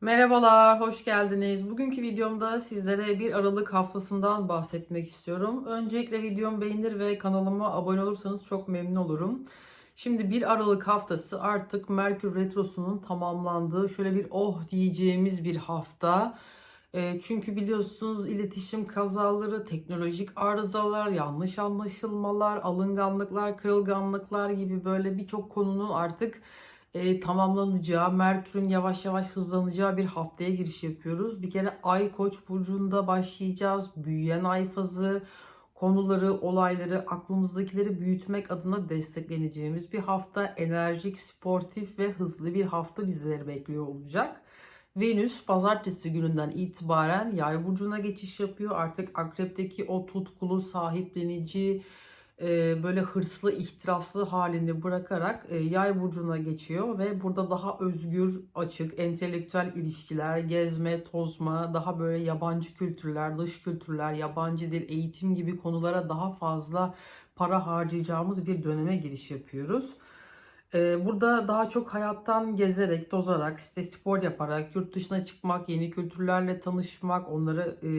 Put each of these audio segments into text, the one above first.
Merhabalar, hoş geldiniz. Bugünkü videomda sizlere bir Aralık haftasından bahsetmek istiyorum. Öncelikle videomu beğenir ve kanalıma abone olursanız çok memnun olurum. Şimdi 1 Aralık haftası artık Merkür Retrosu'nun tamamlandığı şöyle bir oh diyeceğimiz bir hafta. E, çünkü biliyorsunuz iletişim kazaları, teknolojik arızalar, yanlış anlaşılmalar, alınganlıklar, kırılganlıklar gibi böyle birçok konunun artık e, tamamlanacağı, Merkür'ün yavaş yavaş hızlanacağı bir haftaya giriş yapıyoruz. Bir kere Ay Koç burcunda başlayacağız. Büyüyen ay fazı, konuları, olayları, aklımızdakileri büyütmek adına destekleneceğimiz bir hafta. Enerjik, sportif ve hızlı bir hafta bizleri bekliyor olacak. Venüs pazartesi gününden itibaren yay burcuna geçiş yapıyor. Artık akrepteki o tutkulu, sahiplenici, e, böyle hırslı, ihtiraslı halini bırakarak e, yay burcuna geçiyor ve burada daha özgür, açık, entelektüel ilişkiler, gezme, tozma, daha böyle yabancı kültürler, dış kültürler, yabancı dil, eğitim gibi konulara daha fazla para harcayacağımız bir döneme giriş yapıyoruz. Ee, burada daha çok hayattan gezerek, tozarak, işte spor yaparak, yurt dışına çıkmak, yeni kültürlerle tanışmak, onları e,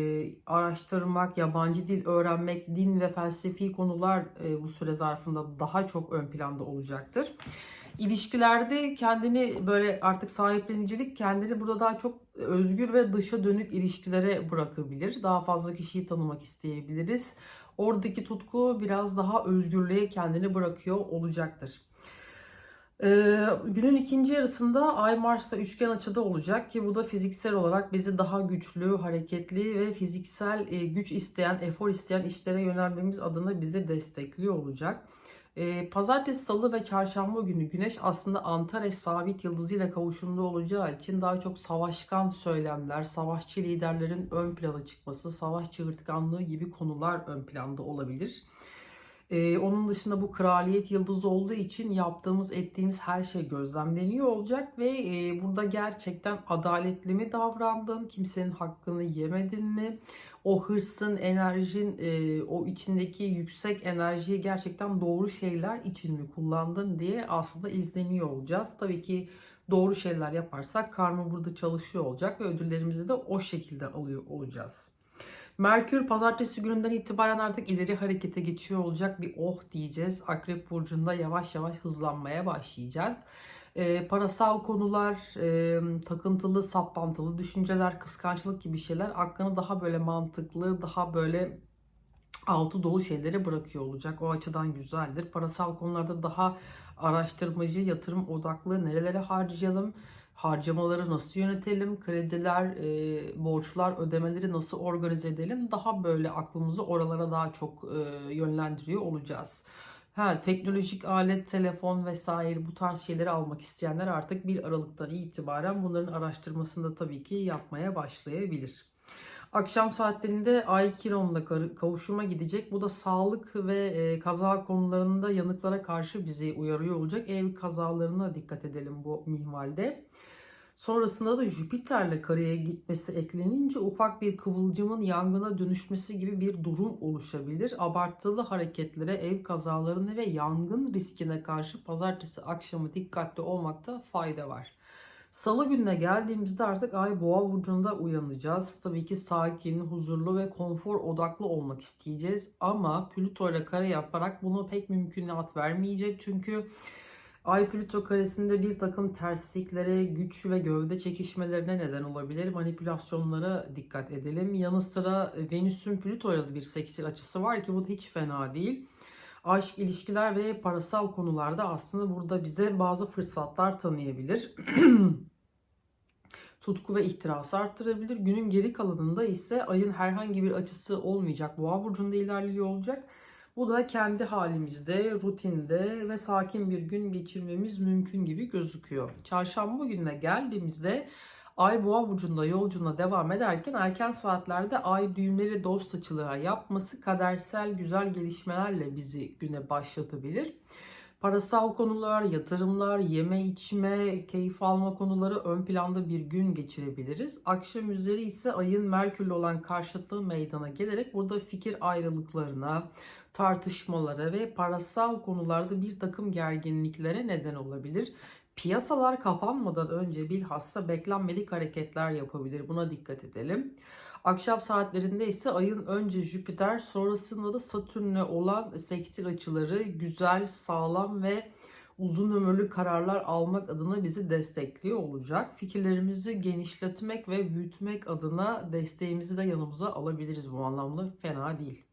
araştırmak, yabancı dil öğrenmek, din ve felsefi konular e, bu süre zarfında daha çok ön planda olacaktır. İlişkilerde kendini böyle artık sahiplenicilik kendini burada daha çok özgür ve dışa dönük ilişkilere bırakabilir. Daha fazla kişiyi tanımak isteyebiliriz. Oradaki tutku biraz daha özgürlüğe kendini bırakıyor olacaktır. Ee, günün ikinci yarısında Ay Mars'ta üçgen açıda olacak ki bu da fiziksel olarak bizi daha güçlü, hareketli ve fiziksel e, güç isteyen, efor isteyen işlere yönelmemiz adına bizi destekliyor olacak. Ee, Pazartesi, Salı ve Çarşamba günü Güneş aslında Antares sabit yıldızıyla kavuşumlu olacağı için daha çok savaşkan söylemler, savaşçı liderlerin ön plana çıkması, savaş çığırtkanlığı gibi konular ön planda olabilir. Ee, onun dışında bu kraliyet yıldızı olduğu için yaptığımız ettiğimiz her şey gözlemleniyor olacak ve e, burada gerçekten adaletli mi davrandın, kimsenin hakkını yemedin mi? O hırsın, enerjin, e, o içindeki yüksek enerjiyi gerçekten doğru şeyler için mi kullandın diye aslında izleniyor olacağız. Tabii ki doğru şeyler yaparsak karma burada çalışıyor olacak ve ödüllerimizi de o şekilde alıyor olacağız. Merkür pazartesi gününden itibaren artık ileri harekete geçiyor olacak bir oh diyeceğiz. Akrep burcunda yavaş yavaş hızlanmaya başlayacak. E, parasal konular, e, takıntılı, saplantılı düşünceler, kıskançlık gibi şeyler aklını daha böyle mantıklı, daha böyle altı dolu şeylere bırakıyor olacak. O açıdan güzeldir. Parasal konularda daha araştırmacı, yatırım odaklı nerelere harcayalım, harcamaları nasıl yönetelim, krediler, e, borçlar, ödemeleri nasıl organize edelim daha böyle aklımızı oralara daha çok e, yönlendiriyor olacağız. Ha, teknolojik alet, telefon vesaire bu tarz şeyleri almak isteyenler artık 1 Aralık'tan itibaren bunların araştırmasını da tabii ki yapmaya başlayabilir. Akşam saatlerinde Ay Kiron'la kavuşuma gidecek. Bu da sağlık ve e, kaza konularında yanıklara karşı bizi uyarıyor olacak. Ev kazalarına dikkat edelim bu mihvalde. Sonrasında da Jüpiter'le kareye gitmesi eklenince ufak bir kıvılcımın yangına dönüşmesi gibi bir durum oluşabilir. Abartılı hareketlere, ev kazalarına ve yangın riskine karşı pazartesi akşamı dikkatli olmakta fayda var. Salı gününe geldiğimizde artık Ay Boğa burcunda uyanacağız. Tabii ki sakin, huzurlu ve konfor odaklı olmak isteyeceğiz. Ama Plüto ile kare yaparak bunu pek mümkünat vermeyecek. Çünkü Ay Plüto karesinde bir takım tersliklere, güç ve gövde çekişmelerine neden olabilir. Manipülasyonlara dikkat edelim. Yanı sıra Venüs'ün Plüto'ya da bir seksil açısı var ki bu da hiç fena değil. Aşk, ilişkiler ve parasal konularda aslında burada bize bazı fırsatlar tanıyabilir. tutku ve ihtirası arttırabilir. Günün geri kalanında ise ayın herhangi bir açısı olmayacak. Boğa burcunda ilerliyor olacak. Bu da kendi halimizde, rutinde ve sakin bir gün geçirmemiz mümkün gibi gözüküyor. Çarşamba gününe geldiğimizde Ay Boğa burcunda yolculuğuna devam ederken erken saatlerde ay düğümleri dost açılar yapması kadersel güzel gelişmelerle bizi güne başlatabilir. Parasal konular, yatırımlar, yeme içme, keyif alma konuları ön planda bir gün geçirebiliriz. Akşam üzeri ise ayın Merkür'le olan karşıtlığı meydana gelerek burada fikir ayrılıklarına, tartışmalara ve parasal konularda bir takım gerginliklere neden olabilir. Piyasalar kapanmadan önce bilhassa beklenmedik hareketler yapabilir. Buna dikkat edelim. Akşam saatlerinde ise ayın önce Jüpiter sonrasında da Satürn'le olan sekstil açıları güzel, sağlam ve uzun ömürlü kararlar almak adına bizi destekliyor olacak. Fikirlerimizi genişletmek ve büyütmek adına desteğimizi de yanımıza alabiliriz bu anlamda. Fena değil.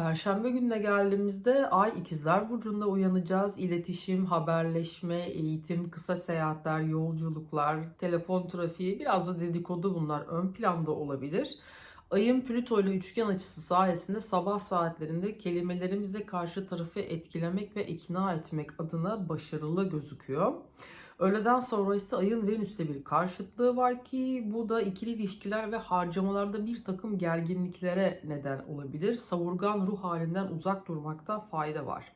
Perşembe gününe geldiğimizde Ay ikizler Burcu'nda uyanacağız. İletişim, haberleşme, eğitim, kısa seyahatler, yolculuklar, telefon trafiği, biraz da dedikodu bunlar ön planda olabilir. Ayın Plüto ile üçgen açısı sayesinde sabah saatlerinde kelimelerimizle karşı tarafı etkilemek ve ikna etmek adına başarılı gözüküyor. Öğleden sonra ise ayın Venüs'te bir karşıtlığı var ki bu da ikili ilişkiler ve harcamalarda bir takım gerginliklere neden olabilir. Savurgan ruh halinden uzak durmakta fayda var.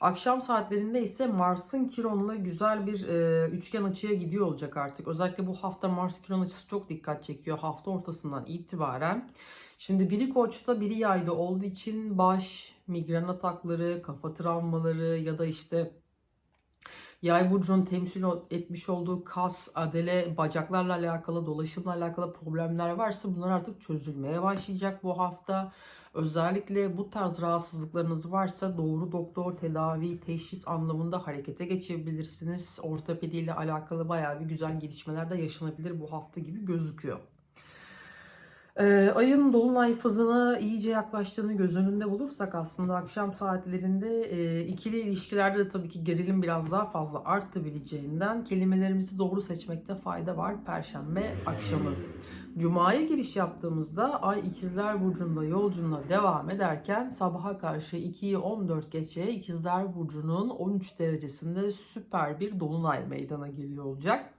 Akşam saatlerinde ise Mars'ın Kiron'la güzel bir e, üçgen açıya gidiyor olacak artık. Özellikle bu hafta Mars-Kiron açısı çok dikkat çekiyor hafta ortasından itibaren. Şimdi biri koçta biri yayda olduğu için baş, migren atakları, kafa travmaları ya da işte Yay burcunun temsil etmiş olduğu kas, adele, bacaklarla alakalı, dolaşımla alakalı problemler varsa bunlar artık çözülmeye başlayacak bu hafta. Özellikle bu tarz rahatsızlıklarınız varsa doğru doktor tedavi, teşhis anlamında harekete geçebilirsiniz. Ortopedi ile alakalı bayağı bir güzel gelişmeler de yaşanabilir bu hafta gibi gözüküyor. Ee, ayın dolunay fazına iyice yaklaştığını göz önünde bulursak aslında akşam saatlerinde e, ikili ilişkilerde de tabii ki gerilim biraz daha fazla artabileceğinden kelimelerimizi doğru seçmekte fayda var Perşembe akşamı. Cuma'ya giriş yaptığımızda Ay ikizler Burcu'nda yolculuğuna devam ederken sabaha karşı 2'yi 14 geçe ikizler Burcu'nun 13 derecesinde süper bir dolunay meydana geliyor olacak.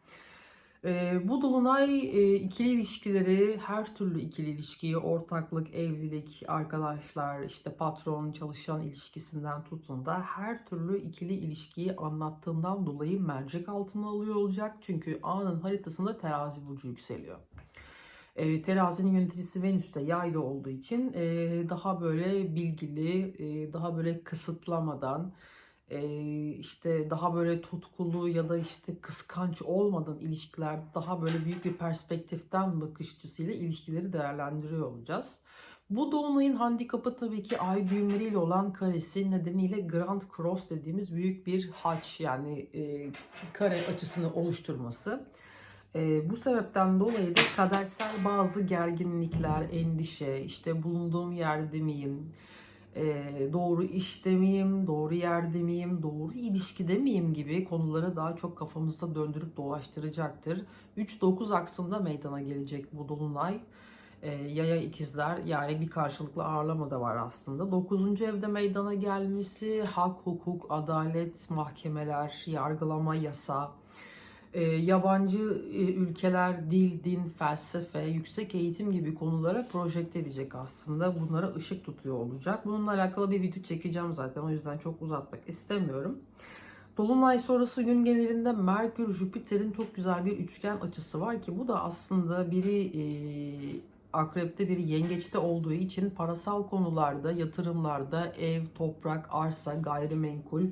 E, bu dolunay e, ikili ilişkileri, her türlü ikili ilişkiyi, ortaklık, evlilik, arkadaşlar, işte patron, çalışan ilişkisinden tutun da her türlü ikili ilişkiyi anlattığından dolayı mercek altına alıyor olacak. Çünkü anın haritasında terazi burcu yükseliyor. E, terazinin yöneticisi Venüs'te yayda olduğu için e, daha böyle bilgili, e, daha böyle kısıtlamadan, işte daha böyle tutkulu ya da işte kıskanç olmadan ilişkiler daha böyle büyük bir perspektiften bakış açısıyla ilişkileri değerlendiriyor olacağız. Bu dolunayın handikapı tabii ki ay düğümleriyle olan karesi nedeniyle Grand Cross dediğimiz büyük bir haç yani e, kare açısını oluşturması. E, bu sebepten dolayı da kadersel bazı gerginlikler, endişe, işte bulunduğum yerde miyim, e, doğru işte miyim, doğru yerde miyim, doğru ilişkide miyim gibi konuları daha çok kafamızda döndürüp dolaştıracaktır. 3-9 aksında meydana gelecek bu dolunay. E, yaya ikizler yani bir karşılıklı ağırlama da var aslında. 9. evde meydana gelmesi hak, hukuk, adalet, mahkemeler, yargılama, yasa, e, yabancı e, ülkeler, dil, din, felsefe, yüksek eğitim gibi konulara projekte edecek aslında. Bunlara ışık tutuyor olacak. Bununla alakalı bir video çekeceğim zaten. O yüzden çok uzatmak istemiyorum. Dolunay sonrası gün genelinde Merkür Jüpiter'in çok güzel bir üçgen açısı var ki bu da aslında biri e, akrepte biri yengeçte olduğu için parasal konularda, yatırımlarda ev, toprak, arsa, gayrimenkul,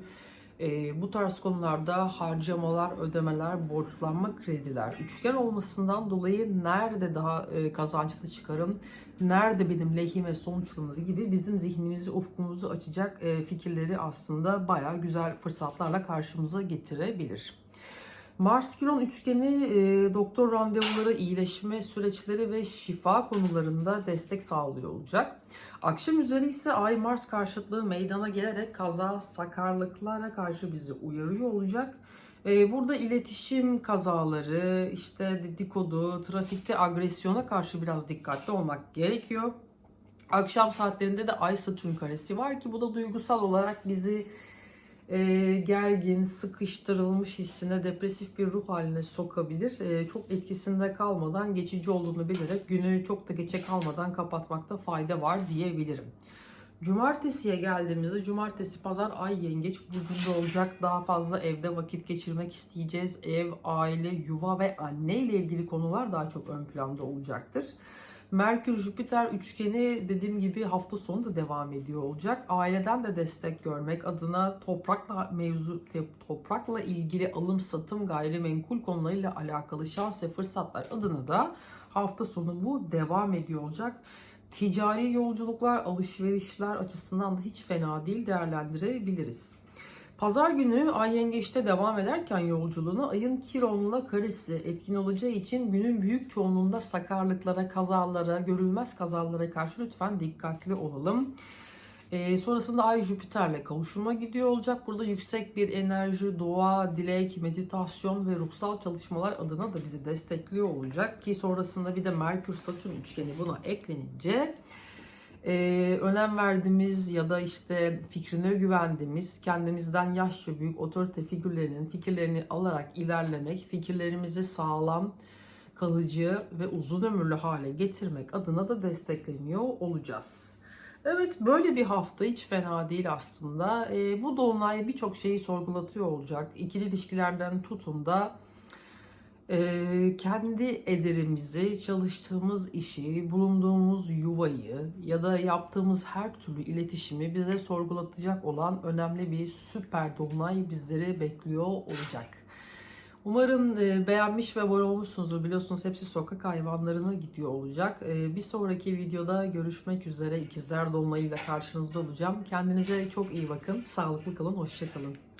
e, bu tarz konularda harcamalar, ödemeler, borçlanma, krediler, üçgen olmasından dolayı nerede daha e, kazançlı çıkarım, nerede benim lehime sonuçlanır gibi bizim zihnimizi, ufkumuzu açacak e, fikirleri aslında baya güzel fırsatlarla karşımıza getirebilir. Mars-Kiron üçgeni e, doktor randevuları, iyileşme süreçleri ve şifa konularında destek sağlıyor olacak. Akşam üzeri ise Ay Mars karşıtlığı meydana gelerek kaza, sakarlıklara karşı bizi uyarıyor olacak. Ee, burada iletişim kazaları, işte dedikodu, trafikte agresyona karşı biraz dikkatli olmak gerekiyor. Akşam saatlerinde de Ay Satürn karesi var ki bu da duygusal olarak bizi e, gergin, sıkıştırılmış hissine, depresif bir ruh haline sokabilir. E, çok etkisinde kalmadan, geçici olduğunu bilerek günü çok da geçe kalmadan kapatmakta fayda var diyebilirim. Cumartesiye geldiğimizde cumartesi pazar ay yengeç burcunda olacak. Daha fazla evde vakit geçirmek isteyeceğiz. Ev, aile, yuva ve anne ile ilgili konular daha çok ön planda olacaktır. Merkür-Jüpiter üçgeni dediğim gibi hafta sonu da devam ediyor olacak. Aileden de destek görmek adına toprakla mevzu toprakla ilgili alım satım gayrimenkul konularıyla alakalı şans ve fırsatlar adına da hafta sonu bu devam ediyor olacak. Ticari yolculuklar, alışverişler açısından da hiç fena değil değerlendirebiliriz. Pazar günü Ay Yengeç'te devam ederken yolculuğunu ayın Kiron'la karesi etkin olacağı için günün büyük çoğunluğunda sakarlıklara, kazalara, görülmez kazalara karşı lütfen dikkatli olalım. Ee, sonrasında Ay Jüpiter'le kavuşuma gidiyor olacak. Burada yüksek bir enerji, dua, dilek, meditasyon ve ruhsal çalışmalar adına da bizi destekliyor olacak. Ki sonrasında bir de Merkür-Satürn üçgeni buna eklenince ee, önem verdiğimiz ya da işte fikrine güvendiğimiz, kendimizden yaşça büyük otorite figürlerinin fikirlerini alarak ilerlemek, fikirlerimizi sağlam, kalıcı ve uzun ömürlü hale getirmek adına da destekleniyor olacağız. Evet böyle bir hafta hiç fena değil aslında. Ee, bu dolunay birçok şeyi sorgulatıyor olacak. İkili ilişkilerden tutun da ee, kendi ederimizi, çalıştığımız işi, bulunduğumuz yuvayı ya da yaptığımız her türlü iletişimi bize sorgulatacak olan önemli bir süper dolunay bizleri bekliyor olacak. Umarım e, beğenmiş ve abone olmuşsunuzdur. Biliyorsunuz hepsi sokak hayvanlarına gidiyor olacak. E, Bir sonraki videoda görüşmek üzere. İkizler Dolunay'ıyla karşınızda olacağım. Kendinize çok iyi bakın. Sağlıklı kalın. Hoşçakalın.